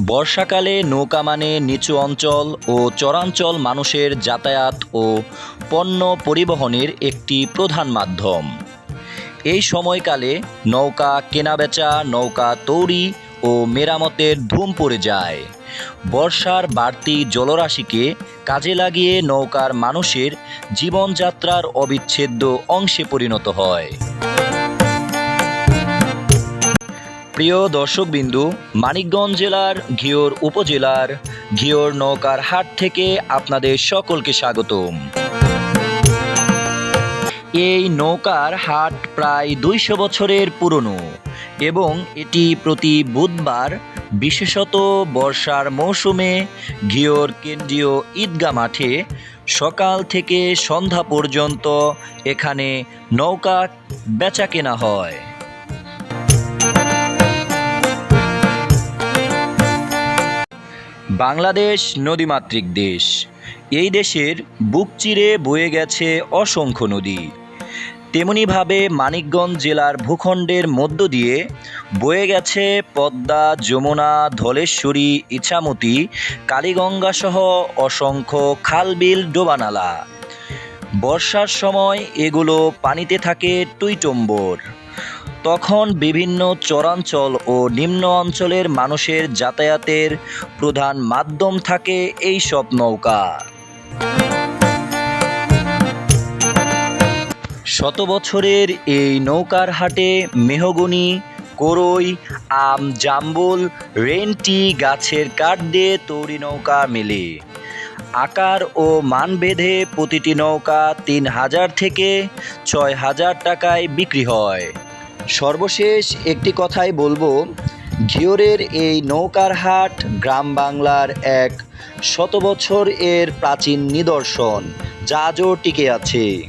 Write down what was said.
বর্ষাকালে নৌকা মানে নিচু অঞ্চল ও চরাঞ্চল মানুষের যাতায়াত ও পণ্য পরিবহনের একটি প্রধান মাধ্যম। এই সময়কালে নৌকা কেনাবেচা, নৌকা তৈরি ও মেরামতের ধুম পড়ে যায়। বর্ষার বাড়তি জলরাশিকে কাজে লাগিয়ে নৌকার মানুষের জীবনযাত্রার অবিচ্ছেদ্য অংশে পরিণত হয়। প্রিয় দর্শকবিন্দু, মানিকগঞ্জ জেলার ঘিওর উপজেলার ঘিওর নৌকার হাট থেকে আপনাদের সকলকে স্বাগতম। এই নৌকার হাট প্রায় দুইশো বছরের পুরনো এবং এটি প্রতি বুধবার, বিশেষত বর্ষার মৌসুমে ঘিওর কেন্দ্রীয় ঈদগা মাঠে সকাল থেকে সন্ধ্যা পর্যন্ত এখানে নৌকা বেচা কেনা হয়। বাংলাদেশ নদীমাতৃক দেশ। এই দেশের বুক চিরে বয়ে গেছে অসংখ্য নদী। তেমনিভাবে মানিকগঞ্জ জেলার ভূখণ্ডের মধ্য দিয়ে বয়ে গেছে পদ্মা, যমুনা, ধলেশ্বরী, ইছামতি কালীগঙ্গা সহ অসংখ্য খালবিল ডোবানালা। বর্ষার সময় এগুলো পানিতে থাকে টুইটম্বর। তখন বিভিন্ন চরাঞ্চল ও নিম্ন অঞ্চলের মানুষের যাতায়াতের প্রধান মাধ্যম থাকে এই সব নৌকা। শত বছরের এই নৌকার হাটে মেহগনি, করই, আম, জাম্বুল, রেন্টি গাছের কাঠ দিয়ে তৈরি নৌকা মেলে। আকার ও মান বেঁধে প্রতিটি নৌকা তিন হাজার থেকে ছয় হাজার টাকায় বিক্রি হয়। সর্বশেষ একটি কথাই বলব, ঘিওরের এই নৌকার হাট গ্রাম বাংলার এক শত বছর এর প্রাচীন নিদর্শন, যা আজও টিকে আছে।